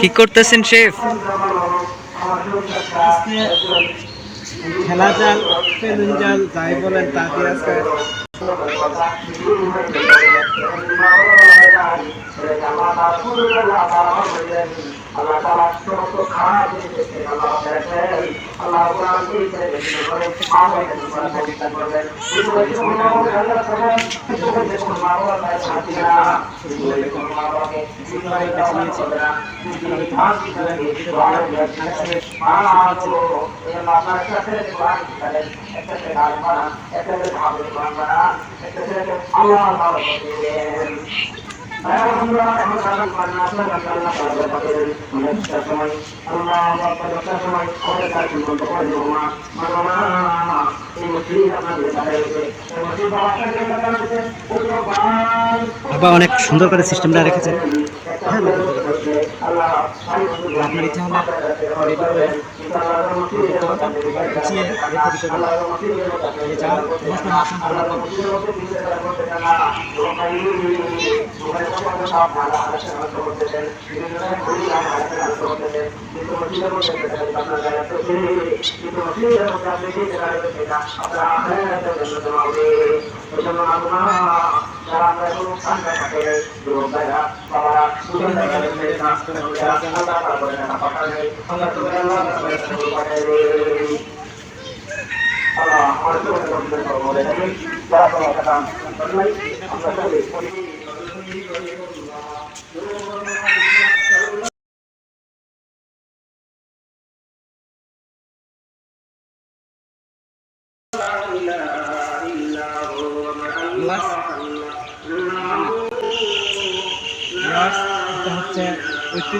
কি করতেছেন শেফ? খেলা জাল বেলুন জাল যাই বলেন তা দিয়ে আজকে একটা ছেলেকে আল্লাহ আল্লাহ বাবা অনেক সুন্দর করে সিস্টেমটা রেখেছেন। আপনার ইচ্ছা হলে পিছিয়ে আগে প্রতিশোধ যা সমস্ত নাশন আমরা এইভাবে গুছিয়ে রেখে দিতে পারেন এই জাল অনুষ্ঠান আসন ভালো পাবেন এটা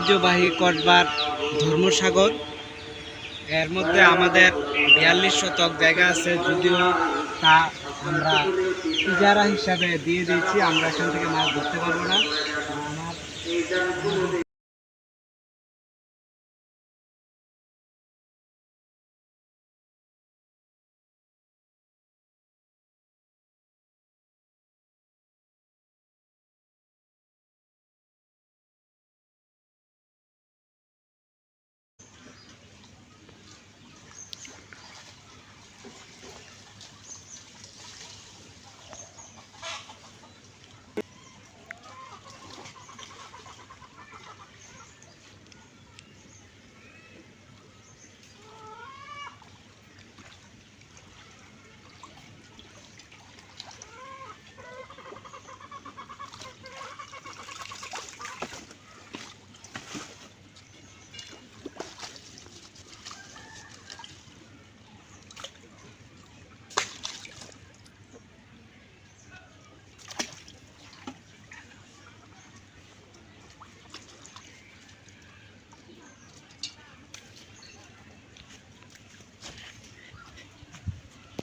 ঐতিহ্যবাহী কসবার ধর্মসাগর। এর মধ্যে আমাদের বিয়াল্লিশ শতক জায়গা আছে, যদিও তা আমরা ইজারা হিসাবে দিয়ে দিয়েছি, আমরা এখান থেকে মাছ ধরতে পারব না।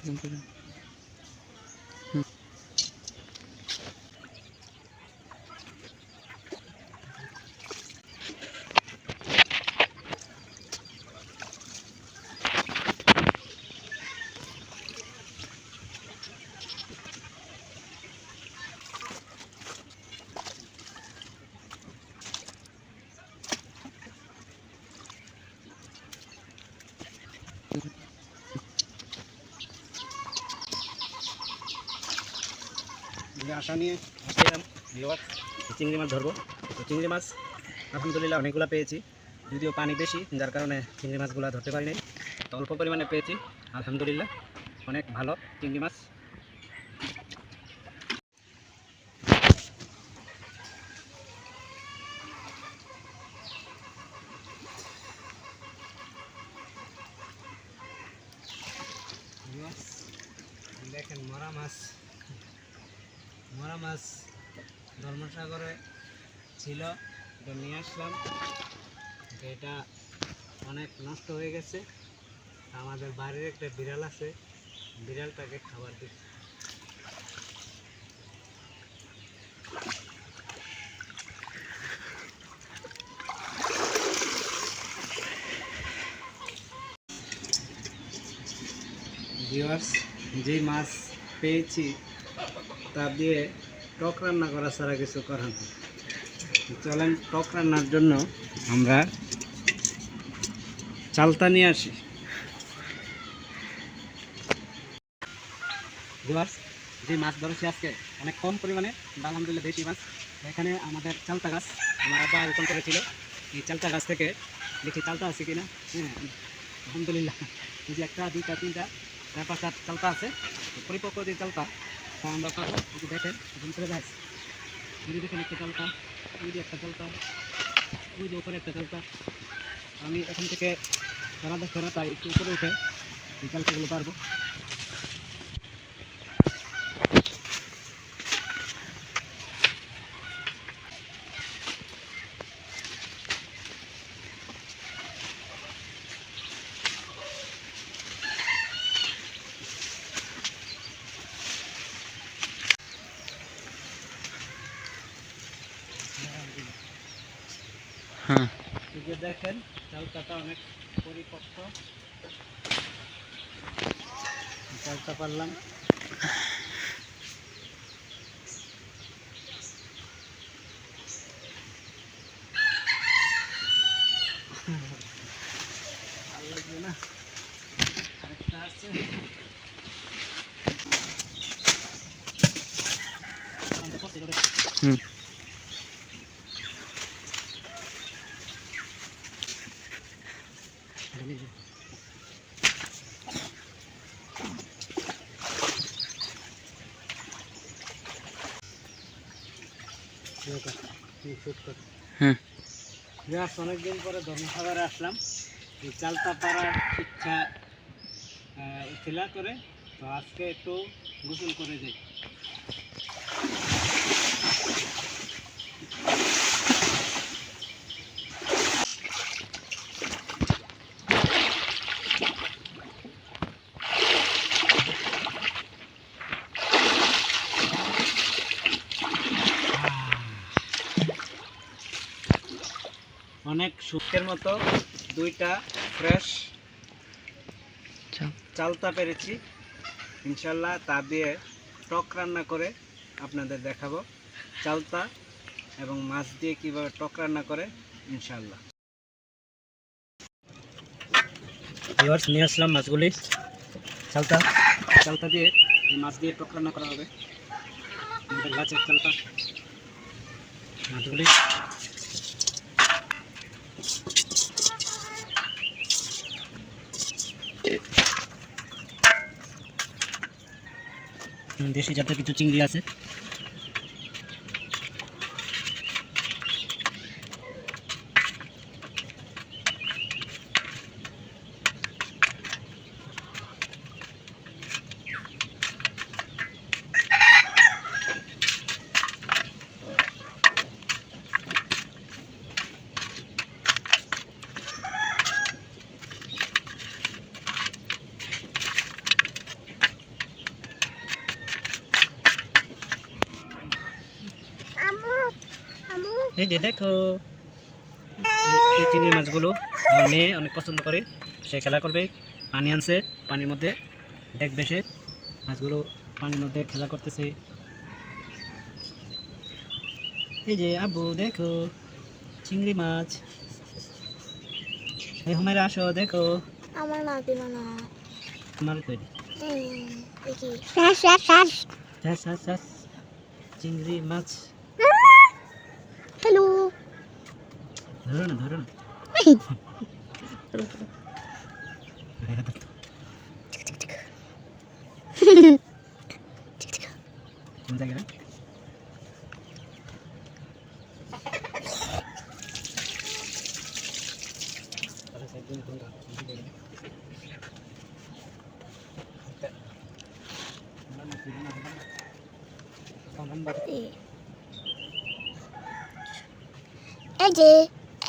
যে আশা নিয়ে আসছিলাম চিংড়ি মাছ ধরবো। তো চিংড়ি মাছ আলহামদুলিল্লাহ অনেকগুলো পেয়েছি, যদিও পানি বেশি, যার কারণে চিংড়ি মাছগুলো ধরতে পারিনি। তো অল্প পরিমাণে পেয়েছি, আলহামদুলিল্লাহ, অনেক ভালো চিংড়ি মাছ দেখেন মরা মাছ মরা মাছ ধর্মসাগরে ছিল, এটা নিয়ে আসলাম। এটা অনেক নষ্ট হয়ে গেছে। আমাদের বাড়ির একটা বিড়াল আছে, বিড়ালটাকে খাবার দিচ্ছি। ভিউয়ার্স যেই মাছ পেয়েছি, তা দিয়ে টক রান্না করা ছাড়া কিছু নেই। চলেন টক রান্নার জন্য আমরা চালতা নিয়ে আসি। যে মাছ ধরেছি আজকে, অনেক কম পরিমাণে আলহামদুলিল্লাহ দেশি মাছ। এখানে আমাদের চালতা গাছ, আমার আব্বা রোপণ করেছিল। এই চালতা গাছ থেকে দেখি চালতা আছে কিনা? হ্যাঁ আলহামদুলিল্লাহ। যে একটা, দুইটা, তিনটা, চার, পাঁচটা চালতা আছে। পরিপক্ক যে চালতা আমরা দেখেন চলে যাচ্ছে দেখেন একটা চালতা। ওই যে একটা চালতা ওই যে উপরে একটা চালতা আমি এখান থেকে ধরা দেখতে না তাই একটু উপরে উঠে এই চালতাগুলো পারব। হ্যাঁ। দেখেন চালতাটা অনেক পরিপক্ক। চালতা পারলাম। ভালো লাগবে না? আরেকটা আছে। হুম। বিরাট অনেকদিন পরে ধর্মসাগরে আসলাম। এই চালতা পাড়ার শিক্ষা ছিল করে। তো আজকে একটু গোসল করে যাই। অনেক মতো দুইটা ফ্রেশ চালতা পেরেছি। ইনশাল্লাহ তা দিয়ে টক রান্না করে আপনাদের দেখাবো। চালতা এবং মাছ দিয়ে কীভাবে টক রান্না করে ইনশাল্লাহ। ভিউয়ার্স নিয়ে আসলাম মাছগুলি। চালতা চালতা দিয়ে এই মাছ দিয়ে টক রান্না করা হবে। আমাদের গাছের চালতা। মাছগুলি দেশি জাতের কিছু চিংড়ি আছে। এই যে দেখো। এই- চিংড়ি মাছগুলো আমার মেয়ে অনেক পছন্দ করে। সে খেলা করবে পানি আনছে পানির মধ্যে দেখবে সে মাছগুলো পানির মধ্যে খেলা করতেছে। এই যে আব্বু দেখো চিংড়ি মাছ। এই আসো দেখো। আমার না দিল না। তোমার তৈরি চিংড়ি মাছ। ধরো না ধরো না জায়গায় এই যে।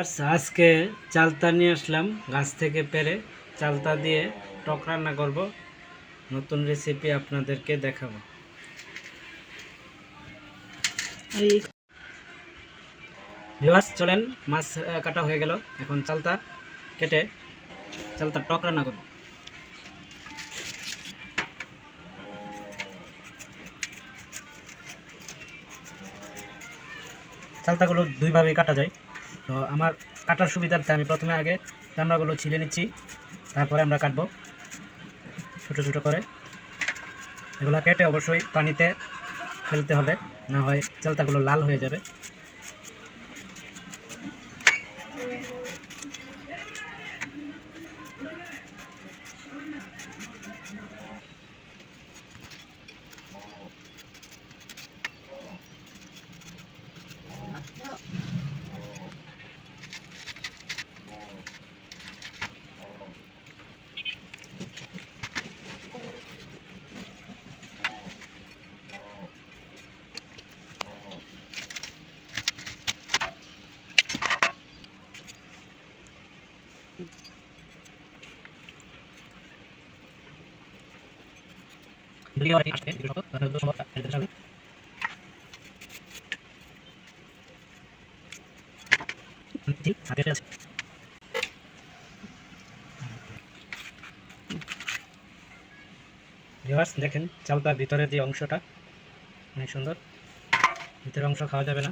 আচ্ছা আজকে চালতা নিয়ে আসলাম, গাছ থেকে পেরে চালতা দিয়ে টক রান্না করব। নতুন রেসিপি আপনাদেরকে দেখাবো। চলেন, মাছ কাটা হয়ে গেল। এখন চালতা কেটে চালতা টক রান্না করব। চালতাগুলো দুইভাবে কাটা যায়। তো আমার কাটার সুবিধার্থে আমি প্রথমে আগে চামড়াগুলো ছিঁড়ে নিচ্ছি, তারপরে আমরা কাটবো ছোটো ছোটো করে। এগুলো কেটে অবশ্যই পানিতে ফেলতে হবে, না হয় চালতাগুলো লাল হয়ে যাবে। এদিকে আবার আসবে ভিউয়ার্স, দেখেন চালতার ভিতরের যে অংশটা, অনেক সুন্দর। ভিতরের অংশ খাওয়া যাবে না।